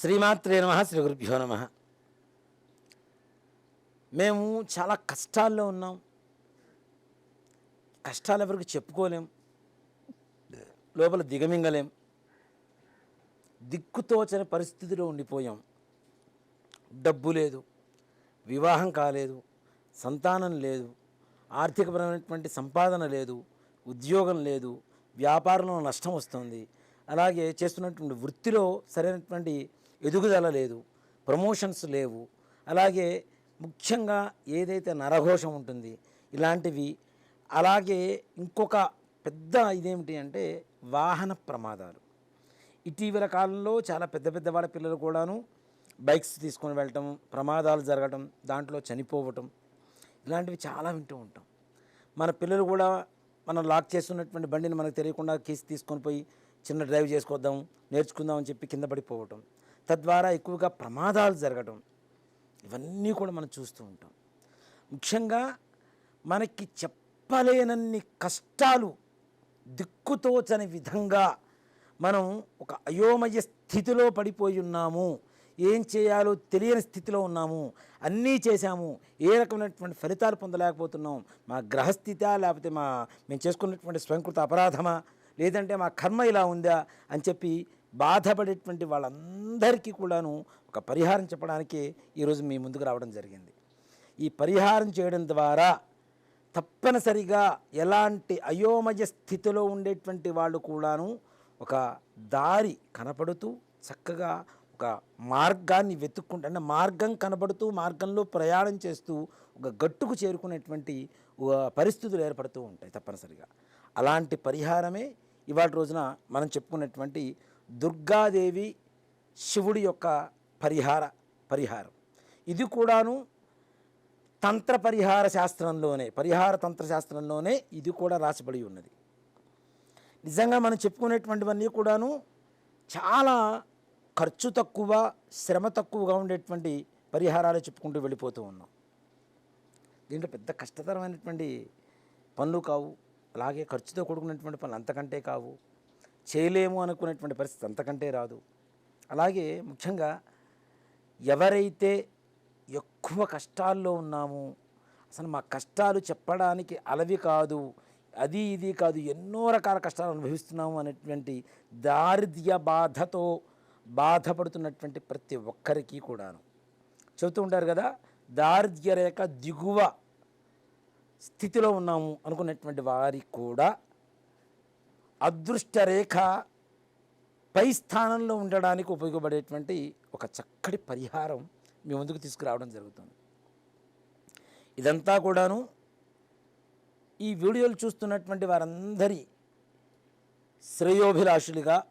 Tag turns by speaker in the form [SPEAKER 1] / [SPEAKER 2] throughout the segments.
[SPEAKER 1] శ్రీమాత్రే నమ శ్రీ గురుభ్యో నమ. మేము చాలా కష్టాల్లో ఉన్నాం. కష్టాలు ఎవరికి చెప్పుకోలేం. లోపల దిగమింగలేం. దిక్కుతోచని పరిస్థితిలో ఉండిపోయాం. డబ్బు లేదు వివాహం కాలేదు సంతానం లేదు ఆర్థికపరమైనటువంటి సంపాదన లేదు ఉద్యోగం లేదు వ్యాపారంలో నష్టం వస్తుంది. అలాగే చేస్తున్నటువంటి వృత్తిలో సరైనటువంటి ఎదుగుదల లేదు ప్రమోషన్స్ లేవు. అలాగే ముఖ్యంగా ఏదైతే నరఘోషం ఉంటుంది ఇలాంటివి అలాగే ఇంకొక పెద్ద ఇదేమిటి అంటే వాహన ప్రమాదాలు. ఇటీవల కాలంలో చాలా పెద్ద పెద్ద వాళ్ళ పిల్లలు కూడాను బైక్స్ తీసుకొని వెళ్ళటం ప్రమాదాలు జరగటం దాంట్లో చనిపోవటం ఇలాంటివి చాలా వింటూ ఉంటాం. మన పిల్లలు కూడా మనం లాక్ చేస్తున్నటువంటి బండిని మనకు తెలియకుండా కీస్ తీసుకొని పోయి చిన్న డ్రైవ్ చేసుకొద్దాం నేర్చుకుందాం అని చెప్పి కింద పడిపోవటం. తద్వారా ఎక్కువగా ప్రమాదాలు జరగటం ఇవన్నీ కూడా మనం చూస్తూ ఉంటాం. ముఖ్యంగా మనకి చెప్పలేనన్ని కష్టాలు దిక్కుతోచని విధంగా మనం ఒక అయోమయ స్థితిలో పడిపోయి ఉన్నాము. ఏం చేయాలో తెలియని స్థితిలో ఉన్నాము. అన్నీ చేశాము. ఏ రకమైనటువంటి ఫలితాలు పొందలేకపోతున్నాం? మా గ్రహస్థిత లేకపోతే మా మేము చేసుకున్నటువంటి స్వయంకృత అపరాధమా? లేదంటే మా కర్మ ఇలా ఉందా? అని చెప్పి బాధపడేటువంటి వాళ్ళందరికీ కూడాను ఒక పరిహారం చెప్పడానికే ఈరోజు మీ ముందుకు రావడం జరిగింది. ఈ పరిహారం చేయడం ద్వారా తప్పనిసరిగా ఎలాంటి అయోమయ స్థితిలో ఉండేటువంటి వాళ్ళు కూడాను ఒక దారి కనపడుతూ చక్కగా ఒక మార్గాన్ని వెతుక్కుంటూ అంటే మార్గం కనబడుతూ మార్గంలో ప్రయాణం చేస్తూ ఒక గట్టుకు చేరుకునేటువంటి పరిస్థితులు ఏర్పడుతూ ఉంటాయి తప్పనిసరిగా. అలాంటి పరిహారమే ఇవాళ రోజున మనం చెప్పుకున్నటువంటి దుర్గాదేవి శివుడి యొక్క పరిహార పరిహారం. ఇది కూడాను తంత్ర పరిహార శాస్త్రంలోనే పరిహార తంత్ర శాస్త్రంలోనే ఇది కూడా రాసిబడి ఉన్నది. నిజంగా మనం చెప్పుకునేటువంటివన్నీ కూడాను చాలా ఖర్చు తక్కువ శ్రమ తక్కువగా ఉండేటువంటి పరిహారాలు చెప్పుకుంటూ వెళ్ళిపోతూ ఉన్నాం. దీంట్లో పెద్ద కష్టతరమైనటువంటి పనులు కావు. అలాగే ఖర్చుతో కూడుకున్నటువంటి పనులు అంతకంటే కావు. చేయలేము అనుకునేటువంటి పరిస్థితి అంతకంటే రాదు. అలాగే ముఖ్యంగా ఎవరైతే ఎక్కువ కష్టాల్లో ఉన్నామో అసలు మా కష్టాలు చెప్పడానికి అలవి కాదు అది ఇది కాదు ఎన్నో రకాల కష్టాలు అనుభవిస్తున్నాము అనేటువంటి దారిద్ర్య బాధతో బాధపడుతున్నటువంటి ప్రతి ఒక్కరికి కూడాను. చెబుతూ ఉంటారు కదా దారిద్ర్య రేఖ దిగువ స్థితిలో ఉన్నాము అనుకున్నటువంటి వారికి కూడా అదృష్ట రేఖ పై స్థానంలో ఉండడానికి ఉపయోగపడేటువంటి ఒక చక్కటి పరిహారం మీ ముందుకు తీసుకురావడం జరుగుతుంది. ఇదంతా కూడాను ఈ వీడియోలు చూస్తున్నటువంటి వారందరి శ్రేయోభిలాషులుగా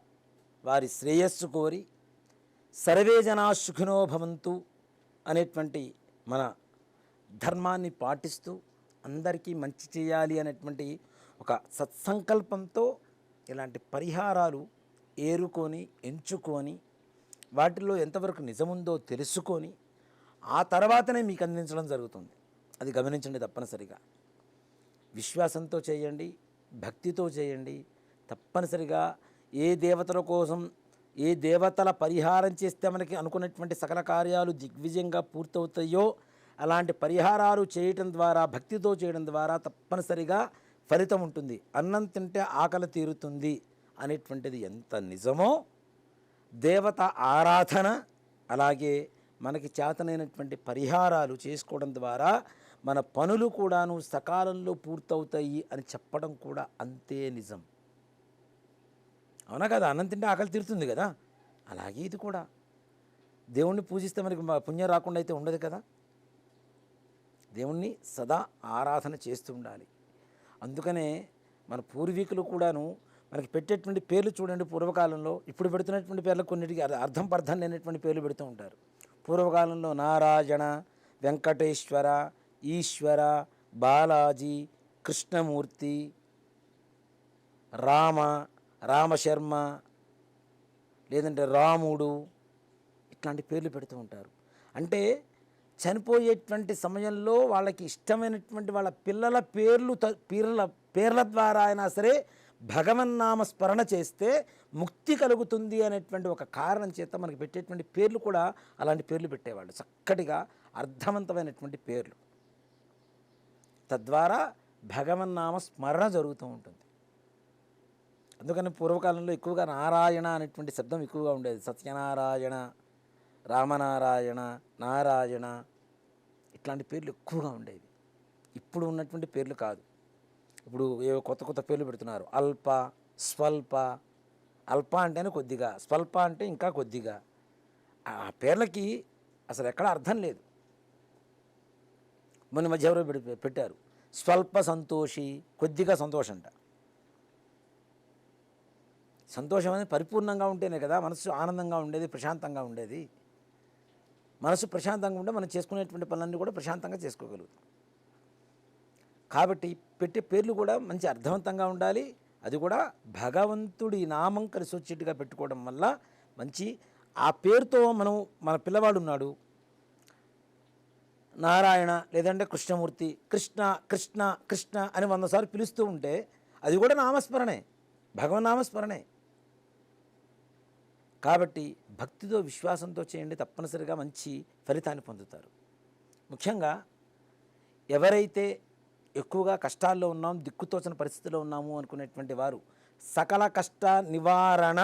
[SPEAKER 1] వారి శ్రేయస్సు కోరి సర్వే భవంతు అనేటువంటి మన ధర్మాన్ని పాటిస్తూ అందరికీ మంచి చేయాలి అనేటువంటి ఒక సత్సంకల్పంతో ఇలాంటి పరిహారాలు ఏరుకొని ఎంచుకొని వాటిల్లో ఎంతవరకు నిజముందో తెలుసుకొని ఆ తర్వాతనే మీకు అందించడం జరుగుతుంది. అది గమనించండి తప్పనిసరిగా. విశ్వాసంతో చేయండి భక్తితో చేయండి. తప్పనిసరిగా ఏ దేవతల కోసం ఏ దేవతల పరిహారం చేస్తే మనకి అనుకున్నటువంటి సకల కార్యాలు దిగ్విజయంగా పూర్తవుతాయో అలాంటి పరిహారాలు చేయటం ద్వారా భక్తితో చేయడం ద్వారా తప్పనిసరిగా ఫలితం ఉంటుంది. అన్నం తింటే ఆకలి తీరుతుంది అనేటువంటిది ఎంత నిజమో దేవత ఆరాధన అలాగే మనకి చేతనైనటువంటి పరిహారాలు చేసుకోవడం ద్వారా మన పనులు కూడాను సకాలంలో పూర్తవుతాయి అని చెప్పడం కూడా అంతే నిజం. అవునా కదా? అన్నం తింటే ఆకలి తీరుతుంది కదా? అలాగే ఇది కూడా. దేవుణ్ణి పూజిస్తే మనకి పుణ్యం రాకుండా అయితే ఉండదు కదా? దేవుణ్ణి సదా ఆరాధన చేస్తూ ఉండాలి. అందుకనే మన పూర్వీకులు కూడాను మనకి పెట్టేటువంటి పేర్లు చూడండి పూర్వకాలంలో ఇప్పుడు పెడుతున్నటువంటి పేర్లు కొన్నిటికి అర్- అర్థం పర్థం లేనటువంటి పేర్లు పెడుతూ ఉంటారు. పూర్వకాలంలో నారాయణ వెంకటేశ్వర ఈశ్వర బాలాజీ కృష్ణమూర్తి రామ రామశర్మ లేదంటే రాముడు ఇట్లాంటి పేర్లు పెడుతూ ఉంటారు. అంటే చనిపోయేటువంటి సమయంలో వాళ్ళకి ఇష్టమైనటువంటి వాళ్ళ పిల్లల పేర్లు త- పేర్ల పేర్ల ద్వారా అయినా సరే భగవన్నామ స్మరణ చేస్తే ముక్తి కలుగుతుంది అనేటువంటి ఒక కారణం చేత మనకి పెట్టేటువంటి పేర్లు కూడా అలాంటి పేర్లు పెట్టేవాళ్ళు. చక్కటిగా అర్థవంతమైనటువంటి పేర్లు. తద్వారా భగవన్నామ స్మరణ జరుగుతూ ఉంటుంది. అందుకని పూర్వకాలంలో ఎక్కువగా నారాయణ అనేటువంటి శబ్దం ఎక్కువగా ఉండేది. సత్యనారాయణ రామనారాయణ నారాయణ ఇట్లాంటి పేర్లు ఎక్కువగా ఉండేవి. ఇప్పుడు ఉన్నటువంటి పేర్లు కాదు. ఇప్పుడు ఏవో కొత్త కొత్త పేర్లు పెడుతున్నారు. అల్ప స్వల్ప. అల్ప అంటేనే కొద్దిగా. స్వల్ప అంటే ఇంకా కొద్దిగా. ఆ పేర్లకి అసలు ఎక్కడ అర్థం లేదు. మొన్న మధ్య ఎవరో పెట్టారు. స్వల్ప సంతోషి కొద్దిగా సంతోషం అంట సంతోషం అనేది పరిపూర్ణంగా ఉంటేనే కదా మనసు ఆనందంగా ఉండేది ప్రశాంతంగా ఉండేది. మనసు ప్రశాంతంగా ఉంటే మనం చేసుకునేటువంటి పనులన్నీ కూడా ప్రశాంతంగా చేసుకోగలుగుతాం. కాబట్టి పెట్టే పేర్లు కూడా మంచి అర్థవంతంగా ఉండాలి. అది కూడా భగవంతుడి నామం కలిసి వచ్చేట్టుగా పెట్టుకోవడం వల్ల మంచి ఆ పేరుతో మనం మన పిల్లవాడు ఉన్నాడు. నారాయణ లేదంటే కృష్ణమూర్తి కృష్ణ కృష్ణ కృష్ణ అని వంద సార్లు పిలుస్తూ ఉంటే అది కూడా నామస్మరణే భగవన్నామస్మరణే కాబట్టి భక్తితో విశ్వాసంతో చేయండి తప్పనిసరిగా మంచి ఫలితాన్ని పొందుతారు. ముఖ్యంగా ఎవరైతే ఎక్కువగా కష్టాల్లో ఉన్నాం దిక్కుతోచన పరిస్థితిలో ఉన్నాము అనుకునేటువంటి వారు సకల కష్ట నివారణ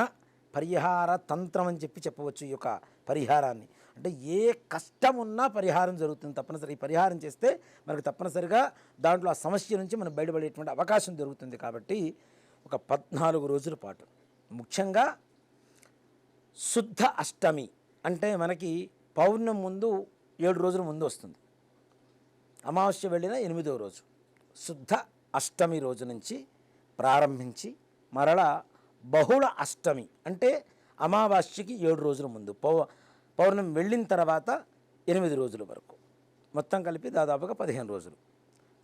[SPEAKER 1] పరిహార తంత్రం అని చెప్పి చెప్పవచ్చు ఈ యొక్క పరిహారాన్ని. అంటే ఏ కష్టం ఉన్నా పరిహారం జరుగుతుంది తప్పనిసరి పరిహారం చేస్తే మనకు తప్పనిసరిగా దాంట్లో ఆ సమస్య నుంచి మనం బయటపడేటువంటి అవకాశం దొరుకుతుంది కాబట్టి ఒక పద్నాలుగు రోజుల పాటు. ముఖ్యంగా శుద్ధ అష్టమి అంటే మనకి పౌర్ణం ముందు ఏడు రోజుల ముందు వస్తుంది. అమావాస్య వెళ్ళిన ఎనిమిదవ రోజు. శుద్ధ అష్టమి రోజు నుంచి ప్రారంభించి మరలా బహుళ అష్టమి అంటే అమావాస్యకి ఏడు రోజుల ముందు పౌ పౌర్ణం వెళ్ళిన తర్వాత ఎనిమిది రోజుల వరకు. మొత్తం కలిపి దాదాపుగా పదిహేను రోజులు.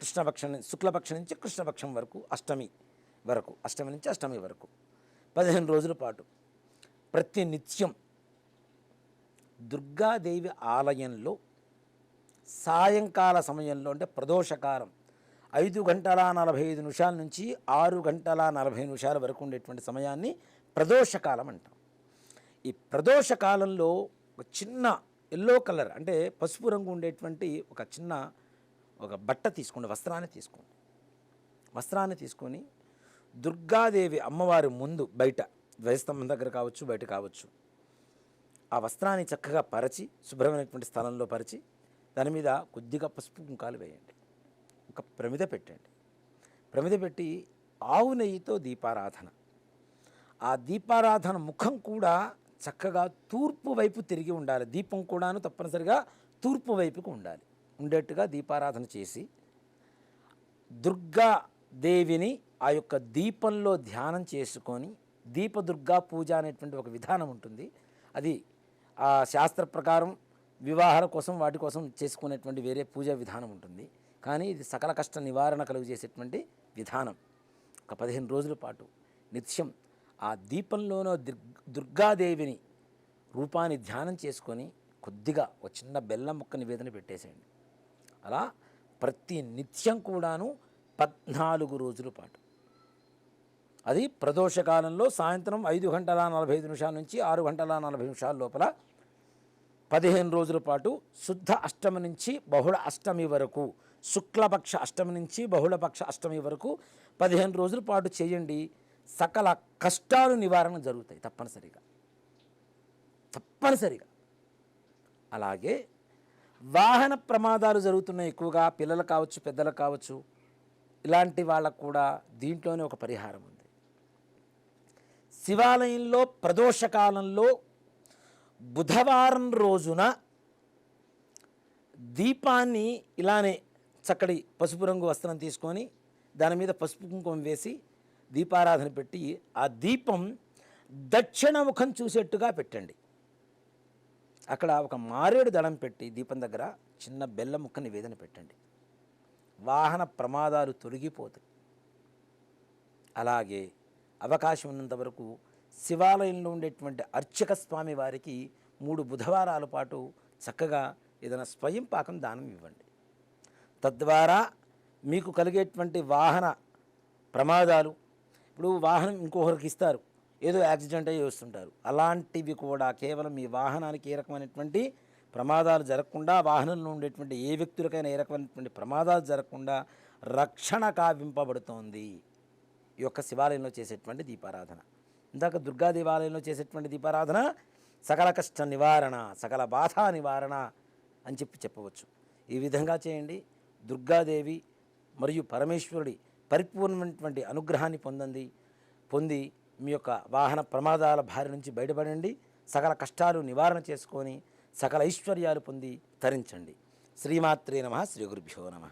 [SPEAKER 1] కృష్ణపక్షం శుక్లపక్షం నుంచి కృష్ణపక్షం వరకు అష్టమి వరకు అష్టమి నుంచి అష్టమి వరకు. పదిహేను రోజుల పాటు. ప్రతి నిత్యం దుర్గాదేవి ఆలయంలో సాయంకాల సమయంలో అంటే ప్రదోషకాలం ఐదు గంటల నలభై ఐదు నిమిషాల నుంచి ఆరు గంటల నలభై నిమిషాల వరకు ఉండేటువంటి సమయాన్ని ప్రదోషకాలం అంటాం. ఈ ప్రదోషకాలంలో ఒక చిన్న ఎల్లో కలర్ అంటే పసుపు రంగు ఉండేటువంటి ఒక చిన్న ఒక బట్ట తీసుకోండి వస్త్రాన్ని తీసుకోండి. వస్త్రాన్ని తీసుకొని దుర్గాదేవి అమ్మవారి ముందు బయట ధ్వజస్తంభం దగ్గర కావచ్చు బయట కావచ్చు. ఆ వస్త్రాన్ని చక్కగా పరచి శుభ్రమైనటువంటి స్థలంలో పరిచి దాని మీద కొద్దిగా పసుపు కుంకాలు వేయండి. ఒక ప్రమిద పెట్టండి. ప్రమిద పెట్టి ఆవు నెయ్యితో దీపారాధన. ఆ దీపారాధన ముఖం కూడా చక్కగా తూర్పు వైపు తిరిగి ఉండాలి. దీపం కూడాను తప్పనిసరిగా తూర్పు వైపుకు ఉండాలి. ఉండేట్టుగా దీపారాధన చేసి దుర్గా దేవిని ఆ యొక్క దీపంలో ధ్యానం చేసుకొని దీపదుర్గా పూజ అనేటువంటి ఒక విధానం ఉంటుంది. అది ఆ శాస్త్ర ప్రకారం వివాహాల కోసం వాటి కోసం చేసుకునేటువంటి వేరే పూజా విధానం ఉంటుంది. కానీ ఇది సకల కష్ట నివారణ కలుగు చేసేటువంటి విధానం. ఒక పదిహేను రోజుల పాటు నిత్యం ఆ దీపంలోనో దుర్గ్ దుర్గాదేవిని రూపాన్ని ధ్యానం చేసుకొని కొద్దిగా ఒక చిన్న బెల్లం ముక్క నివేదన పెట్టేసేయండి. అలా ప్రతి నిత్యం కూడాను పద్నాలుగు రోజుల పాటు. అది ప్రదోషకాలంలో సాయంత్రం ఐదు గంటల నలభై ఐదు నిమిషాల నుంచి ఆరు గంటల నలభై నిమిషాల లోపల పదిహేను రోజుల పాటు శుద్ధ అష్టమి నుంచి బహుళ అష్టమి వరకు శుక్లపక్ష అష్టమి నుంచి బహుళపక్ష అష్టమి వరకు పదిహేను రోజుల పాటు చేయండి. సకల కష్టాలు నివారణ జరుగుతాయి తప్పనిసరిగా. తప్పనిసరిగా. అలాగే వాహన ప్రమాదాలు జరుగుతున్నాయి ఎక్కువగా పిల్లలు కావచ్చు పెద్దలు కావచ్చు. ఇలాంటి వాళ్ళకు కూడా దీంట్లోనే ఒక పరిహారం ఉంది. శివాలయంలో ప్రదోషకాలంలో బుధవారం రోజున దీపాన్ని ఇలానే చక్కటి పసుపు రంగు వస్త్రం తీసుకొని దాని మీద పసుపు కుంకుమ వేసి దీపారాధన పెట్టి ఆ దీపం దక్షిణ ముఖం చూసేట్టుగా పెట్టండి. అక్కడ ఒక మారేడు దళం పెట్టి దీపం దగ్గర చిన్న బెల్ల ముక్క నివేదన పెట్టండి. వాహన ప్రమాదాలు తొలగిపోతాయి. అలాగే అవకాశం ఉన్నంత వరకు శివాలయంలో ఉండేటువంటి అర్చక స్వామి వారికి మూడు బుధవారాల పాటు చక్కగా ఏదైనా స్వయం పాకం దానం ఇవ్వండి. తద్వారా మీకు కలిగేటువంటి వాహన ప్రమాదాలు ఇప్పుడు వాహనం ఇంకొకరికి ఇస్తారు ఏదో యాక్సిడెంట్ అయ్యి వస్తుంటారు. అలాంటివి కూడా కేవలం మీ వాహనానికి ఏ రకమైనటువంటి ప్రమాదాలు జరగకుండా వాహనంలో ఉండేటువంటి ఏ వ్యక్తులకైనా ఏ రకమైనటువంటి ప్రమాదాలు జరగకుండా రక్షణ కావింపబడుతోంది. ఈ యొక్క శివాలయంలో చేసేటువంటి దీపారాధన. ఇందాక దుర్గా దేవాలయంలో చేసేటువంటి దీపారాధన సకల కష్ట నివారణ సకల బాధ నివారణ అని చెప్పి చెప్పవచ్చు. ఈ విధంగా చేయండి. దుర్గాదేవి మరియు పరమేశ్వరుడి పరిపూర్ణమైనటువంటి అనుగ్రహాన్ని పొందండి. పొంది మీ యొక్క వాహన ప్రమాదాల బారి నుంచి బయటపడండి. సకల కష్టాలు నివారణ చేసుకొని సకల ఐశ్వర్యాలు పొంది తరించండి. శ్రీమాత్రే నమ. శ్రీ గురుభ్యో నమ.